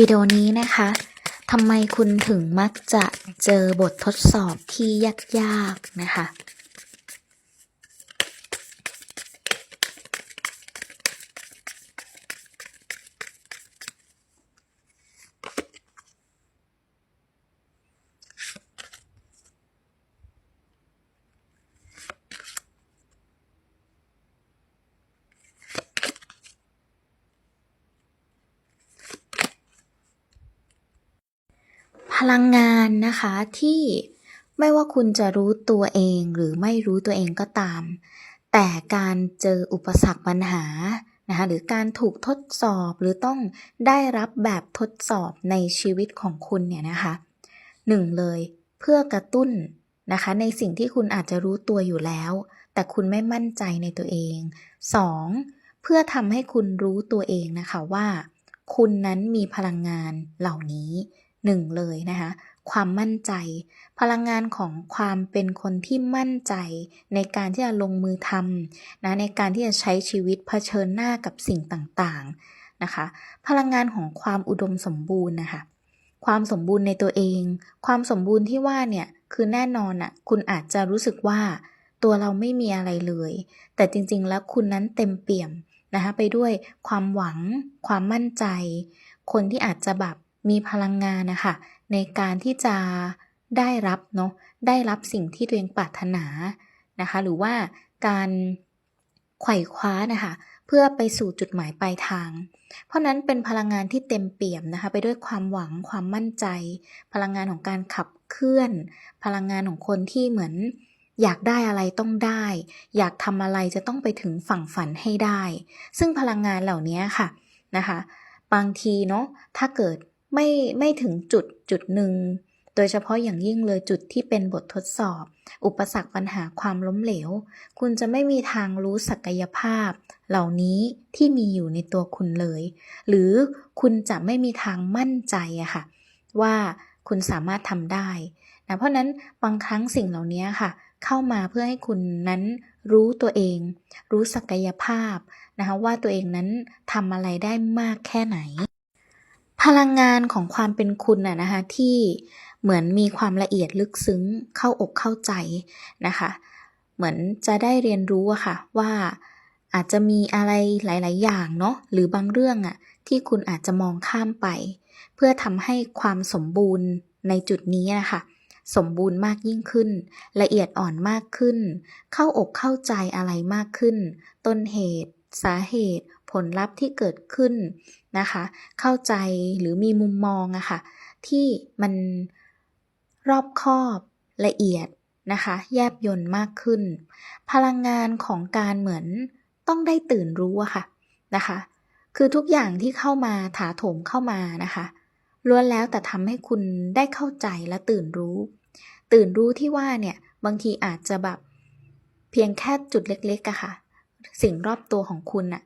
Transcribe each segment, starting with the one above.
วิดีโอนี้นะคะทำไมคุณถึงมักจะเจอบททดสอบที่ยากๆนะคะ ลังงานนะคะที่ไม่ว่าคุณจะรู้ตัวเองหรือไม่รู้ตัวเองก็ตาม แต่การเจออุปสรรคปัญหานะคะหรือการถูกทดสอบหรือต้องได้รับแบบทดสอบในชีวิตของคุณเนี่ยนะคะหนึ่งเลยเพื่อกระตุ้นนะคะในสิ่งที่คุณอาจจะรู้ตัวอยู่แล้ว แต่คุณไม่มั่นใจในตัวเองสองเพื่อทำให้คุณรู้ตัวเองนะคะว่า คุณนั้นมีพลังงานเหล่านี้ หนึ่งเลยนะคะความมั่นใจ พลังงานของความเป็นคนที่มั่นใจในการที่จะลงมือทำนะในการที่จะใช้ชีวิตเผชิญหน้ากับสิ่งต่างๆนะคะพลังงานของความอุดมสมบูรณ์นะคะความสมบูรณ์ในตัวเอง ความสมบูรณ์ที่ว่าเนี่ยคือแน่นอนอะ่ะคุณอาจจะรู้สึกว่าตัวเราไม่มีอะไรเลย แต่จริงๆแล้วคุณนั้นเต็มเปี่ยมนะคะไปด้วยความหวัง ความมั่นใจ คนที่อาจจะแบบ มีพลังงานนะคะในการที่จะได้รับเนาะได้รับสิ่งที่ตัวเองปรารถนานะคะหรือว่าการไขว่คว้านะคะเพื่อไปสู่จุดหมายปลายทาง เพราะนั้นเป็นพลังงานที่เต็มเปี่ยมนะคะไปด้วยความหวังความมั่นใจ พลังงานของการขับเคลื่อน พลังงานของคนที่เหมือนอยากได้อะไรต้องได้ อยากทำอะไรจะต้องไปถึงฝั่งฝันให้ได้ ซึ่งพลังงานเหล่านี้ค่ะนะคะ บางทีเนาะถ้าเกิด ไม่ไม่ถึงจุดจุดหนึ่ง โดยเฉพาะอย่างยิ่งเลยจุดที่เป็นบททดสอบ อุปสรรคปัญหาความล้มเหลว คุณจะไม่มีทางรู้ศักยภาพ เหล่านี้ที่มีอยู่ในตัวคุณเลย หรือคุณจะไม่มีทางมั่นใจอะค่ะ ว่าคุณสามารถทำได้นะเพราะนั้นบางครั้งสิ่งเหล่านี้ค่ะ เข้ามาเพื่อให้คุณนั้นรู้ตัวเอง รู้ศักยภาพนะคะว่าตัวเองนั้นทำอะไรได้มากแค่ไหน พลังงานของความเป็นคุณน่ะนะคะที่เหมือนมีความละเอียดลึกซึ้งเข้าอกเข้าใจนะคะ เหมือนจะได้เรียนรู้อะค่ะว่าอาจจะมีอะไรหลาย ๆ อย่างเนาะหรือบางเรื่องอะที่คุณอาจจะมองข้ามไป เพื่อทำให้ความสมบูรณ์ในจุดนี้นะคะสมบูรณ์มากยิ่งขึ้น ละเอียดอ่อนมากขึ้น เข้าอกเข้าใจอะไรมากขึ้น ต้นเหตุ สาเหตุ ผลลัพธ์ที่เกิดขึ้นนะคะ เข้าใจหรือมีมุมมองอะค่ะที่มันรอบคอบละเอียดนะคะ แยบยนต์มากขึ้น พลังงานของการเหมือนต้องได้ตื่นรู้อะค่ะนะคะ คือทุกอย่างที่เข้ามาถาโถมเข้ามานะคะล้วนแล้วแต่ทำให้คุณได้เข้าใจและตื่นรู้ ตื่นรู้ที่ว่าเนี่ยบางทีอาจจะแบบเพียงแค่จุดเล็กๆอะค่ะ สิ่งรอบตัวของคุณน่ะ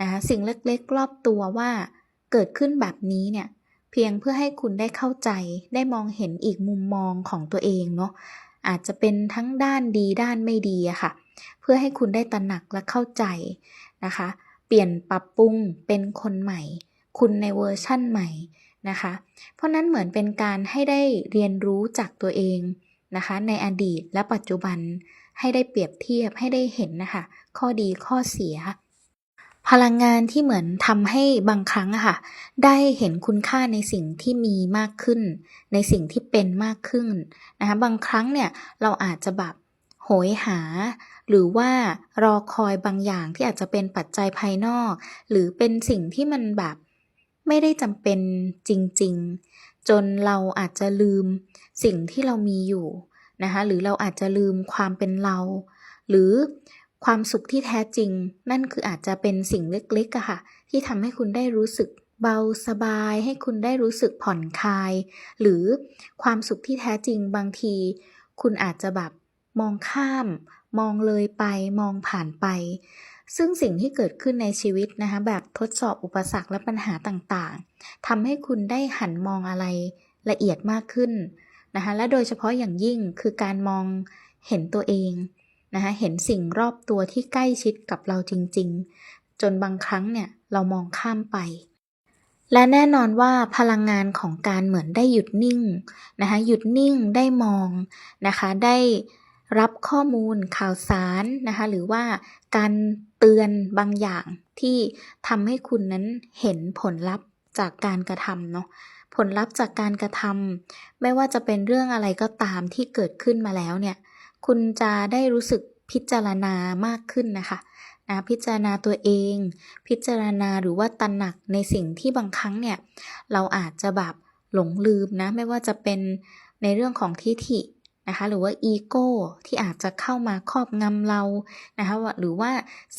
นะคะสิ่งเล็กๆ รอบตัวว่าเกิดขึ้นแบบนี้เนี่ยเพียงเพื่อให้คุณได้เข้าใจได้มองเห็นอีกมุมมองของตัวเองเนาะอาจจะเป็นทั้งด้านดีด้านไม่ดีอะค่ะ เพื่อให้คุณได้ตระหนักและเข้าใจนะคะ เปลี่ยนปรับปรุงเป็นคนใหม่ คุณในเวอร์ชั่นใหม่นะคะ เพราะนั้นเหมือนเป็นการให้ได้เรียนรู้จากตัวเองนะคะ ในอดีตและปัจจุบันให้ได้เปรียบเทียบให้ได้เห็นนะคะ ข้อดีข้อเสีย พลังงานที่เหมือนทำให้บางครั้งอะค่ะ ได้เห็นคุณค่าในสิ่งที่มีมากขึ้น ในสิ่งที่เป็นมากขึ้นนะคะบางครั้งเนี่ยเราอาจจะแบบโหยหา หรือว่ารอคอยบางอย่างที่อาจจะเป็นปัจจัยภายนอก หรือเป็นสิ่งที่มันแบบไม่ได้จำเป็นจริง ๆ จนเราอาจจะลืมสิ่งที่เรามีอยู่นะคะหรือเราอาจจะลืมความเป็นเรา หรือ ความสุขที่แท้จริง นั่นคืออาจจะเป็นสิ่งเล็กๆอะค่ะ ที่ทำให้คุณได้รู้สึกเบาสบายให้คุณได้รู้สึกผ่อนคลาย หรือความสุขที่แท้จริงบางที คุณอาจจะแบบมองข้าม มองเลยไปมองผ่านไป ซึ่งสิ่งที่เกิดขึ้นในชีวิตนะคะแบบทดสอบอุปสรรคและปัญหาต่างๆทำให้คุณได้หันมองอะไรละเอียดมากขึ้นนะคะและโดยเฉพาะอย่างยิ่งคือการมองเห็นตัวเอง นะคะเห็นสิ่งรอบตัวที่ใกล้ชิดกับเราจริง ๆ จนบางครั้งเนี่ยเรามองข้ามไป และแน่นอนว่าพลังงานของการเหมือนได้หยุดนิ่งนะคะหยุดนิ่งได้มองนะคะได้รับข้อมูลข่าวสารนะคะหรือว่าการเตือนบางอย่างที่ทำให้คุณนั้นเห็นผลลัพธ์จากการกระทำเนาะผลลัพธ์จากการกระทำไม่ว่าจะเป็นเรื่องอะไรก็ตามที่เกิดขึ้นมาแล้วเนี่ย คุณจะได้รู้สึกพิจารณามากขึ้นนะคะนะพิจารณาตัวเอง พิจารณาหรือว่าตระหนักในสิ่งที่บางครั้งเนี่ย เราอาจจะแบบหลงลืมนะ ไม่ว่าจะเป็นในเรื่องของทิฐินะคะหรือว่าอีโก้ที่อาจจะเข้ามาครอบงำเรานะคะหรือว่า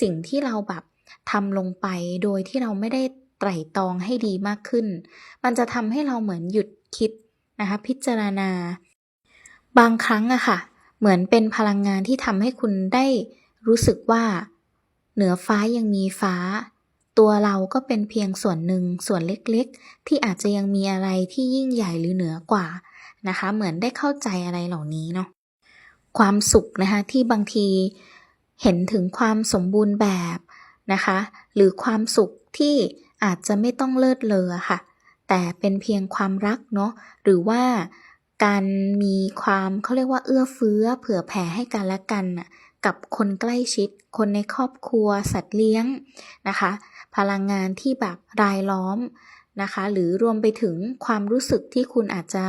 สิ่งที่เราแบบทำลงไปโดยที่เราไม่ได้ไตร่ตรองให้ดีมากขึ้น มันจะทำให้เราเหมือนหยุดคิดนะคะพิจารณา บางครั้งอะค่ะ เหมือนเป็นพลังงานที่ทำให้คุณได้รู้สึกว่า เหนือฟ้ายังมีฟ้า ตัวเราก็เป็นเพียงส่วนหนึ่งส่วนเล็กๆ ที่อาจจะยังมีอะไรที่ยิ่งใหญ่หรือเหนือกว่านะคะ เหมือนได้เข้าใจอะไรเหล่านี้เนาะความสุขนะคะที่บางทีเห็นถึงความสมบูรณ์แบบนะคะ หรือความสุขที่อาจจะไม่ต้องเลิศเลอค่ะ แต่เป็นเพียงความรักเนาะหรือว่า การมีความเขาเรียกว่าเอื้อเฟื้อ เผื่อแผ่ให้กันและกันกับคนใกล้ชิด คนในครอบครัว สัตว์เลี้ยงนะคะ พลังงานที่แบบรายล้อมนะคะ หรือรวมไปถึงความรู้สึกที่คุณอาจจะ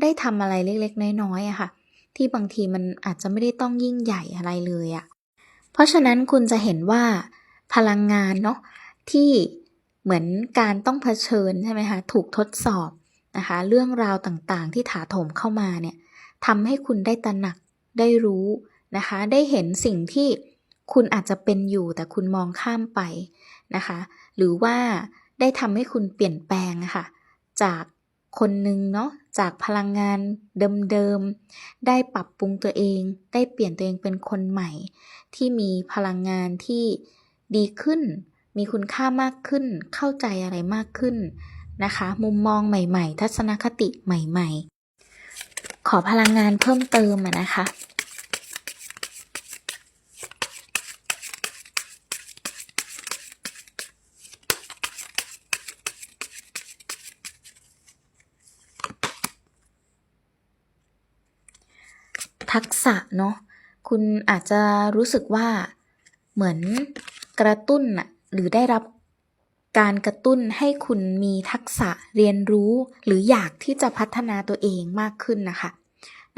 ได้ทำอะไรเล็กๆ น้อยๆอะค่ะ ที่บางทีมันอาจจะไม่ได้ต้องยิ่งใหญ่อะไรเลยอะเพราะฉะนั้นคุณจะเห็นว่าพลังงานเนาะที่เหมือนการต้องเผชิญใช่ไหมคะถูกทดสอบ นะคะ เรื่องราวต่างๆ ที่ถาโถมเข้ามาเนี่ยทำให้คุณได้ตระหนักได้รู้นะคะ ได้เห็นสิ่งที่คุณอาจจะเป็นอยู่แต่คุณมองข้ามไปนะคะ หรือว่าได้ทำให้คุณเปลี่ยนแปลงค่ะ จากคนหนึ่งเนาะจากพลังงานเดิมๆ ได้ปรับปรุงตัวเอง ได้เปลี่ยนตัวเองเป็นคนใหม่ ที่มีพลังงานที่ดีขึ้น มีคุณค่ามากขึ้น เข้าใจอะไรมากขึ้น นะคะ มุมมองใหม่ ๆ ทัศนคติใหม่ ๆ ขอพลังงานเพิ่มเติมนะคะทักษะเนาะคุณอาจจะรู้สึกว่าเหมือนกระตุ้นอะหรือได้รับ การกระตุ้นให้คุณมีทักษะเรียนรู้ หรืออยากที่จะพัฒนาตัวเองมากขึ้นนะคะ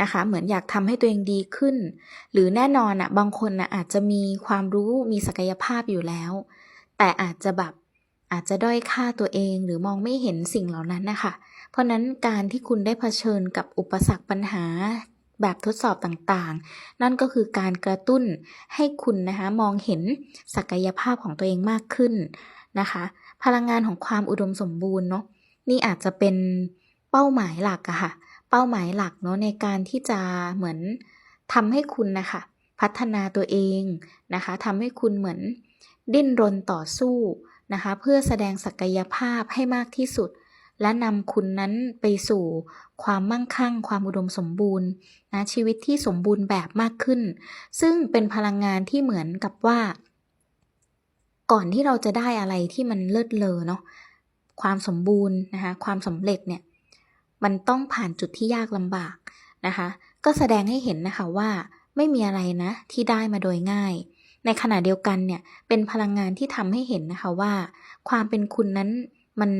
นะคะ เหมือนอยากทำให้ตัวเองดีขึ้น หรือแน่นอนอะบางคนอะอาจจะมีความรู้มีศักยภาพอยู่แล้ว แต่อาจจะแบบอาจจะด้อยค่าตัวเองหรือมองไม่เห็นสิ่งเหล่านั้นนะคะ เพราะนั้นการที่คุณได้เผชิญกับอุปสรรคปัญหาแบบทดสอบต่างๆ นั่นก็คือการกระตุ้นให้คุณนะคะมองเห็นศักยภาพของตัวเองมากขึ้นนะคะ พลังงานของความอุดมสมบูรณ์เนาะนี่อาจจะเป็นเป้าหมายหลักอะค่ะ เป้าหมายหลักเนาะในการที่จะเหมือนทำให้คุณนะคะพัฒนาตัวเองนะคะทำให้คุณเหมือนดิ้นรนต่อสู้นะคะเพื่อแสดงศักยภาพให้มากที่สุด และนำคุณนั้นไปสู่ความมั่งคั่ง ความอุดมสมบูรณ์นะชีวิตที่สมบูรณ์แบบมากขึ้น ซึ่งเป็นพลังงานที่เหมือนกับว่า ก่อนที่เราจะได้อะไรที่มันเลิศเลอเนาะความสมบูรณ์นะคะความสำเร็จเนี่ยมันต้องผ่านจุดที่ยากลำบากนะคะ ก็แสดงให้เห็นนะคะว่าไม่มีอะไรนะที่ได้มาโดยง่าย ในขณะเดียวกันเนี่ยเป็นพลังงานที่ทำให้เห็นนะคะว่า ความเป็นคุณนั้นมัน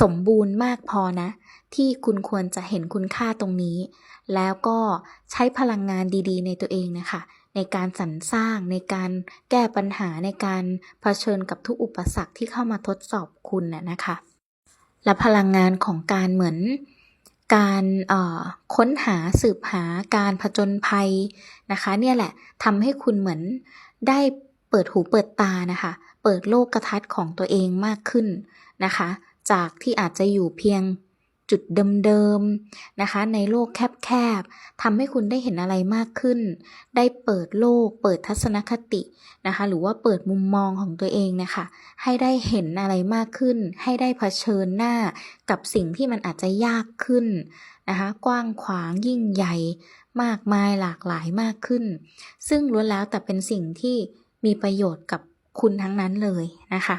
สมบูรณ์มากพอนะ ที่คุณควรจะเห็นคุณค่าตรงนี้ แล้วก็ใช้พลังงานดีๆ ในตัวเองนะคะ ในการสรรสร้างในการแก้ปัญหาในการเผชิญกับทุกอุปสรรคที่เข้ามาทดสอบคุณน่ะนะคะ และพลังงานของการเหมือน การค้นหาสืบหาการผจญภัยนะคะ เนี่ยแหละทำให้คุณเหมือนได้เปิดหูเปิดตานะคะ เปิดโลกกระทัดของตัวเองมากขึ้นนะคะ จากที่อาจจะอยู่เพียงจุดเดิมๆนะคะ ในโลกแคบๆทำให้คุณได้เห็นอะไรมากขึ้น ได้เปิดโลก เปิดทัศนคตินะคะ หรือว่าเปิดมุมมองของตัวเองนะคะ ให้ได้เห็นอะไรมากขึ้น ให้ได้เผชิญหน้ากับสิ่งที่มันอาจจะยากขึ้นนะคะ กว้างขวางยิ่งใหญ่มากมายหลากหลายมากขึ้น ซึ่งล้วนแล้วแต่เป็นสิ่งที่มีประโยชน์กับคุณทั้งนั้นเลยนะคะ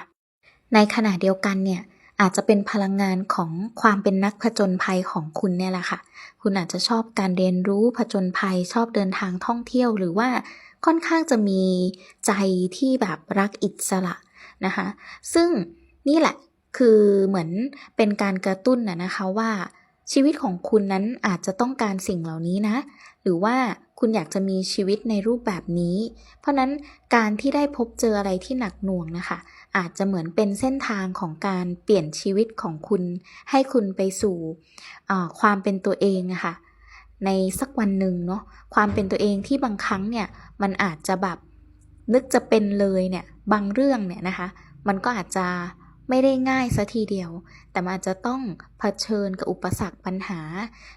ในขณะเดียวกันเนี่ย อาจจะเป็นพลังงานของความเป็นนักผจญภัยของคุณเนี่ยแหละค่ะ คุณอาจจะชอบการเรียนรู้ผจญภัย ชอบเดินทางท่องเที่ยว หรือว่าค่อนข้างจะมีใจที่แบบรักอิสระนะคะ ซึ่งนี่แหละคือเหมือนเป็นการกระตุ้นนะนะคะว่า ชีวิตของคุณนั้นอาจจะต้องการสิ่งเหล่านี้นะ หรือว่าคุณอยากจะมีชีวิตในรูปแบบนี้ เพราะนั้นการที่ได้พบเจออะไรที่หนักหน่วงนะคะ อาจจะเหมือนเป็นเส้นทางของการเปลี่ยนชีวิตของคุณ ให้คุณไปสู่ความเป็นตัวเองอะค่ะในสักวันหนึ่งเนาะความเป็นตัวเองที่บางครั้งเนี่ยมันอาจจะแบบนึกจะเป็นเลยเนี่ยบางเรื่องเนี่ยนะคะ มันก็อาจจะ ไม่ได้ง่ายซะทีเดียว แต่มันอาจจะต้องเผชิญกับอุปสรรคปัญหา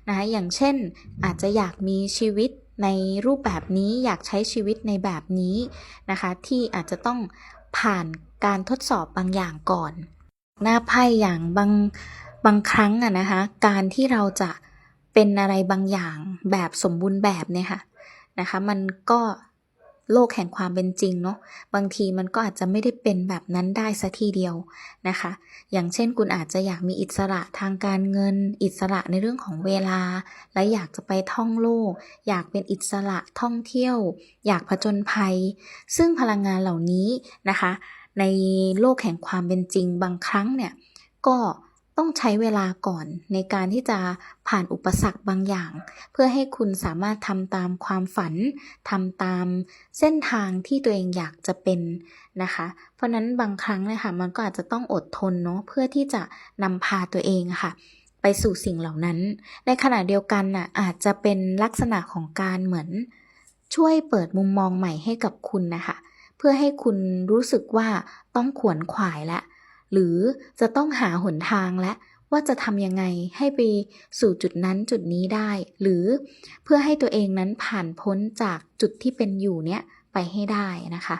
นะคะอย่างเช่น อาจจะอยากมีชีวิตในรูปแบบนี้อยากใช้ชีวิตในแบบนี้นะคะ ที่อาจจะต้องผ่านการทดสอบบางอย่างก่อน หน้าไพ่อย่างบางบางครั้งอะนะคะ การที่เราจะเป็นอะไรบางอย่างแบบสมบูรณ์แบบเนี่ยค่ะนะคะ มันก็ โลกแห่งความเป็นจริงเนาะบางทีมันก็อาจจะไม่ได้เป็นแบบนั้นได้ซะทีเดียวนะคะ อย่างเช่นคุณอาจจะอยากมีอิสระทางการเงิน อิสระในเรื่องของเวลา และอยากจะไปท่องโลก อยากเป็นอิสระท่องเที่ยว อยากผจญภัย ซึ่งพลังงานเหล่านี้นะคะ ในโลกแห่งความเป็นจริงบางครั้งเนี่ยก็ ต้องใช้เวลาก่อนในการที่จะผ่านอุปสรรคบางอย่าง เพื่อให้คุณสามารถทำตามความฝันทำตามเส้นทางที่ตัวเองอยากจะเป็นนะคะ เพราะนั้นบางครั้งเนะคะมันก็อาจจะต้องอดทนเนาะเพื่อที่จะนำพาตัวเองะค่ะ ไปสู่สิ่งเหล่านั้น ในขณะเดียวกันน่ะอาจจะเป็นลักษณะของการเหมือน ช่วยเปิดมุมมองใหม่ให้กับคุณนะคะเพื่อให้คุณรู้สึกว่าต้องขวนขวายและ หรือจะต้องหาหนทางและว่าจะทำยังไงให้ไปสู่จุดนั้นจุดนี้ได้ หรือเพื่อให้ตัวเองนั้นผ่านพ้นจากจุดที่เป็นอยู่เนี้ยไปให้ได้นะคะ